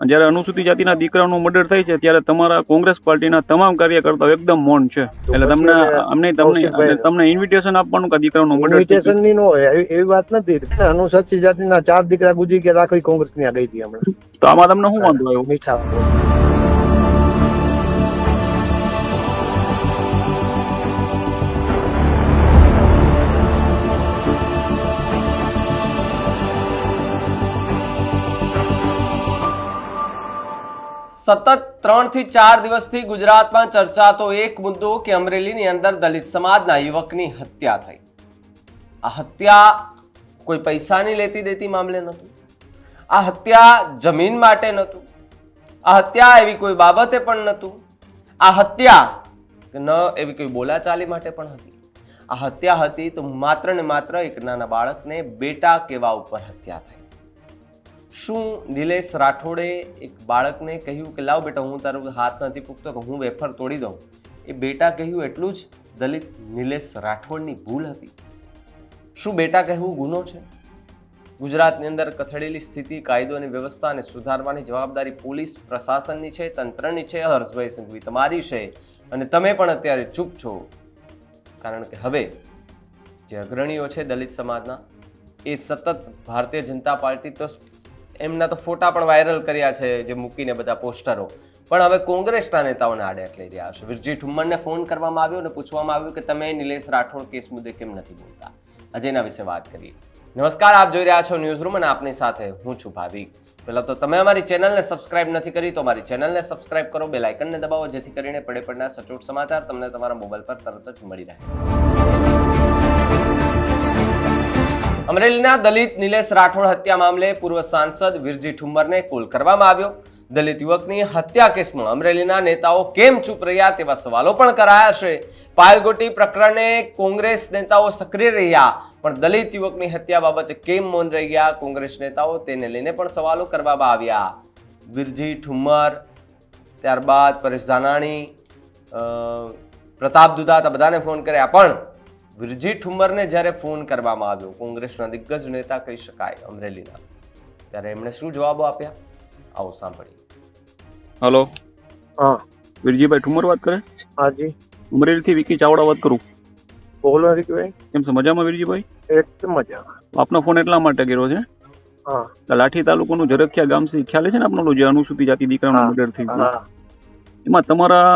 જ્યારે અનુસૂચિત જાતિના દીકરાનું મર્ડર થાય છે ત્યારે તમારા કોંગ્રેસ પાર્ટીના તમામ કાર્યકર્તાઓ એકદમ મૌન છે. એટલે તમને અમને તમને તમને ઇન્વિટેશન આપવાનું કે દીકરાનું મર્ડર ઇન્વિટેશનની એવી વાત નથી. અનુસૂચિત જાતિના ચાર દીકરા ગુજરી ગયા આખી કોંગ્રેસની ગઈ હતી હમણાં. તો આમાં તમને શું વાંધો આવ્યો? મીઠા સતત ત્રણથી ચાર દિવસથી ગુજરાતમાં ચર્ચાતો એક મુદ્દો કે અમરેલીની અંદર દલિત સમાજના યુવકની હત્યા થઈ. આ હત્યા કોઈ પૈસાની લેતી દેતી મામલે નહોતું. આ હત્યા જમીન માટે નહોતું. આ હત્યા એવી કોઈ બાબતે પણ નહોતું. આ હત્યા ન એવી કોઈ બોલાચાલી માટે પણ હતી. આ હત્યા હતી તો માત્ર ને માત્ર એક નાના બાળકને બેટા કેવા ઉપર હત્યા થઈ. શું નિલેશ રાઠોડે એક બાળકને કહ્યું કે, લાવ બેટા, હું તારો હાથ નથી પૂગતો કે હું વેફર તોડી દઉં. એ બેટા કહ્યું એટલું જ, દલિત નિલેશ રાઠોડની ભૂલ હતી. શું બેટા કહેવું ગુનો છે? ગુજરાતની અંદર કથળેલી સ્થિતિ કાયદો અને વ્યવસ્થાને સુધારવાની જવાબદારી પોલીસ પ્રશાસનની છે, તંત્રની છે, હર્ષભાઈ સંઘવી તમારી છે અને તમે પણ અત્યારે ચૂપ છો. કારણ કે હવે જે અગ્રણીઓ છે દલિત સમાજના, એ સતત ભારતીય જનતા પાર્ટી તો એમના તો ફોટા પણ વાયરલ કર્યા છે, જે મૂકીને બધા પોસ્ટરો. પણ હવે કોંગ્રેસના નેતાઓને આડે લઈ રહ્યા છે. વિરજી ઠુમ્મરને ફોન કરવામાં આવ્યો અને પૂછવામાં આવ્યું કે તમે નિલેશ રાઠોડ કેસ મુદ્દે કેમ નથી બોલતા? આજે એના વિશે વાત કરીએ. નમસ્કાર, આપ જોઈ રહ્યા છો ન્યૂઝ રૂમ અને આપની સાથે હું છું ભાવિક. પહેલાં તો તમે અમારી ચેનલને સબસ્ક્રાઇબ નથી કરી તો અમારી ચેનલને સબસ્ક્રાઇબ કરો બે લાઇકનને દબાવો જેથી કરીને પડે પડના સચોટ સમાચાર તમને તમારા મોબાઈલ પર તરત જ મળી રહે. અમરેલીના દલિત નિલેશ રાઠોડ હત્યા મામલે પૂર્વ સાંસદ વિરજી ઠુમ્મરને કોલ કરવામાં આવ્યો. દલિત યુવકની હત્યા કેસમાં અમરેલીના નેતાઓ કેમ ચૂપ રહ્યા તેવા સવાલો પણ કરાયા છે. પાયલગોટી પ્રકરણે કોંગ્રેસ નેતાઓ સક્રિય રહ્યા, પણ દલિત યુવકની હત્યા બાબતે કેમ મૌન રહી ગયા? કોંગ્રેસ નેતાઓ તેને લઈને પણ સવાલો કરવામાં આવ્યા. વિરજી ઠુમ્મર, ત્યારબાદ પરેશ ધાનાણી પ્રતાપ દુધાત બધાને ફોન કર્યા, પણ વિરજી ઠુમ્મરને જ્યારે ફોન કરવામાં આવ્યો કોંગ્રેસના દિગ્ગજ નેતા કહી શકાય અમરેલીના. ત્યારે એમણે શું જવાબો આપ્યા? આવો સાંભળીએ. હલો. હા. વિરજીભાઈ ઠુંબર વાત કરે? હાજી અમરેલીથી વિકી ચાવડા વાત કરું? બોલો હરિકભાઈ કેમ છે? મજામાં વિરજીભાઈ એકદમ મજામાં. આપનો ફોન એટલા માટે કર્યો છે? લાઠી તાલુકાનું ઝરખિયા ગામ છે. ખ્યાલ છે ને આપણો જે અનુસૂચિત જાતિ દીકરાનું હા. મર્ડર થઈ એમાં તમારા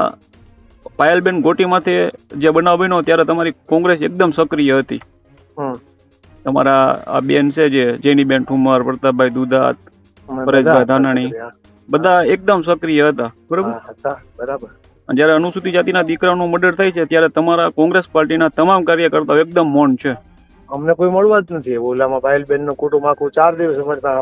પાયલબેન ગોટીમાંથી જે બનાવ બન્યો ત્યારે તમારી કોંગ્રેસ એકદમ સક્રિય હતી. તમારા આ બેન છે જે જેનીબેન ઠુમર પ્રતાપભાઈ દુધાત પરેશભાઈ બધા ધાનાણી. બધા એકદમ સક્રિય હતા. બરોબર? બરાબર. જયારે જ્યારે અનુસૂચિત જાતિના દીકરાનું મર્ડર થાય છે ત્યારે તમારા કોંગ્રેસ પાર્ટીના તમામ કાર્યકર્તાઓ એકદમ મૌન છે. અમને કોઈ મળવા જ નથી. ઓલામાં પાયલબેનનું કુટુંબ આખું ચાર દિવસ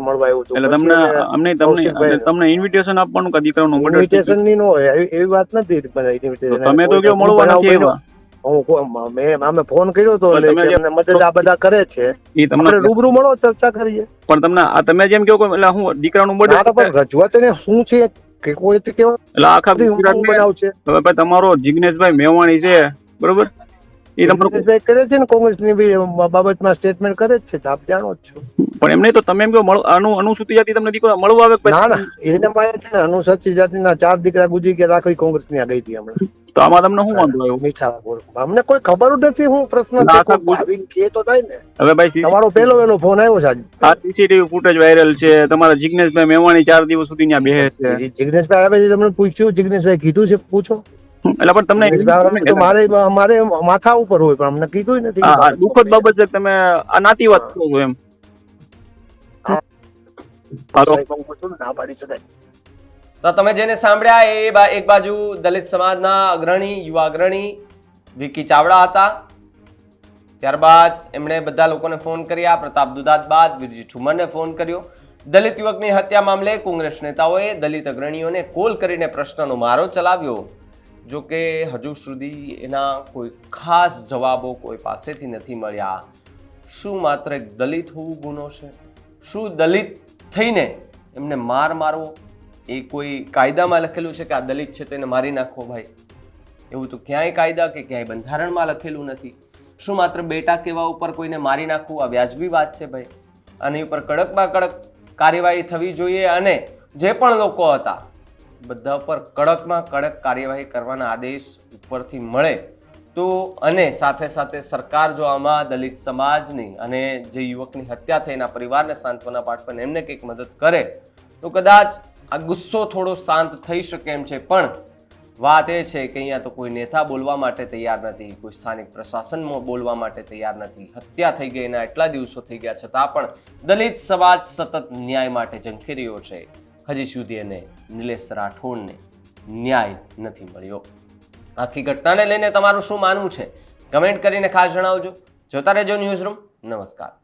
મળવા એવું એટલે તમને અમને તમને તમને ઇન્વિટેશન આપવાનું કદી કરવાનું ઇન્વિટેશનની નો એવી વાત નથી ઇન્વિટેશન તમે તો કયો મળવા નથી એવા? હું મેં અમે ફોન કર્યો તો એટલે મદદ આ બધા કરે છે. એ તમને રૂબરૂ મળો ચર્ચા કરીએ. પણ તમને આ તમે જેમ કહો એટલે હું દીકરાનું તો પણ રજૂઆત એને શું છે? કે કોઈ કેવા એટલે આખા શું બનાવ છે. હવે તમારો જિગ્નેશભાઈ મેવાણી છે. બરોબર? એ તમારો કરે છે ને કોંગ્રેસની બી બાબતમાં સ્ટેટમેન્ટ કરે જ છે આપ જાણો જ છો. પણ એમ નહીં તો તમે એમ કહો અનુ અનુસૂચિત જાતિ તમને દીકરો મળવા આવે કે ના ના એને માટે છે ને અનુસૂચિત જાતિના ચાર દીકરા ગુજરી ગયા રાખી કોંગ્રેસની ગઈ હતી હમણાં. તો આમાં તમને શું વાંધો આવ્યો? મીઠા બોલ અમને કોઈ ખબર જ નથી હું પ્રશ્ન આવીને કે તો થાય ને. હવે ભાઈ તમારો પેલો વેલો ફોન આવ્યો છે આજે. આ સીસીટીવી ફૂટેજ વાયરલ છે તમારા જિગ્નેશભાઈ મેવાણી ચાર દિવસ સુધી ત્યાં બેસે છે. જિગ્નેશભાઈ આવે છે તમને પૂછ્યું જિગ્નેશભાઈ કીધું છે પૂછો. એટલે પણ તમને મારે મારે માથા ઉપર હોય પણ અમને કીધું નથી દુઃખદ બાબત છે તમે આ નાતી વાત કરો એમ. તો તમે જેને સાંભળ્યા એ એક બાજુ દલિત સમાજના અગ્રણી યુવા અગ્રણી વિકી ચાવડા હતા. ત્યારબાદ એમણે બધા લોકોને ફોન કર્યા. પ્રતાપ દુધાત બાદ વિરજી ઠુમરને ફોન કર્યો. દલિત યુવકની હત્યા મામલે કોંગ્રેસ નેતાઓએ દલિત અગ્રણીઓને કોલ કરીને પ્રશ્નનો મારો ચલાવ્યો. જો કે હજુ સુધી એના કોઈ ખાસ જવાબો કોઈ પાસેથી નથી મળ્યા. શું માત્ર એક દલિત હોવું ગુનો છે? શું દલિત થઈને એમને માર મારવો? એ કોઈ કાયદામાં લખેલું છે કે આ દલિત છે તેને મારી નાખો ભાઈ? એવું તો ક્યાંય કાયદા કે ક્યાંય બંધારણમાં લખેલું નથી. શું માત્ર બેટા કેવા ઉપર કોઈને મારી નાખવું? આ વ્યાજબી વાત છે ભાઈ. આની ઉપર કડકમાં કડક કાર્યવાહી થવી જોઈએ અને જે પણ લોકો હતા બધા પર કડકમાં કડક કાર્યવાહી કરવાના આદેશ ઉપરથી મળે તો અને સાથે સાથે સરકાર જો આમાં દલિત સમાજની અને જે યુવકની હત્યા થઈ એના પરિવારને સાંત્વના પાઠવીને એમને કંઈક મદદ કરે, તો કદાચ આ ગુસ્સો થોડો શાંત થઈ શકે એમ છે. પણ વાત એ છે કે અહીંયા તો કોઈ નેતા બોલવા માટે તૈયાર નથી, કોઈ સ્થાનિક પ્રશાસનમાં બોલવા માટે તૈયાર નથી. હત્યા થઈ ગઈ એના એટલા દિવસો થઈ ગયા છતાં પણ દલિત સમાજ સતત ન્યાય માટે ઝંખી રહ્યો છે. હજી સુધી એને નિલેશ રાઠોડને ન્યાય નથી મળ્યો. આખી ઘટનાને લઈને તમારું શું માનવું છે? કમેન્ટ કરીને ખાસ જણાવજો. જોતા રહેજો ન્યૂઝ રૂમ. નમસ્કાર.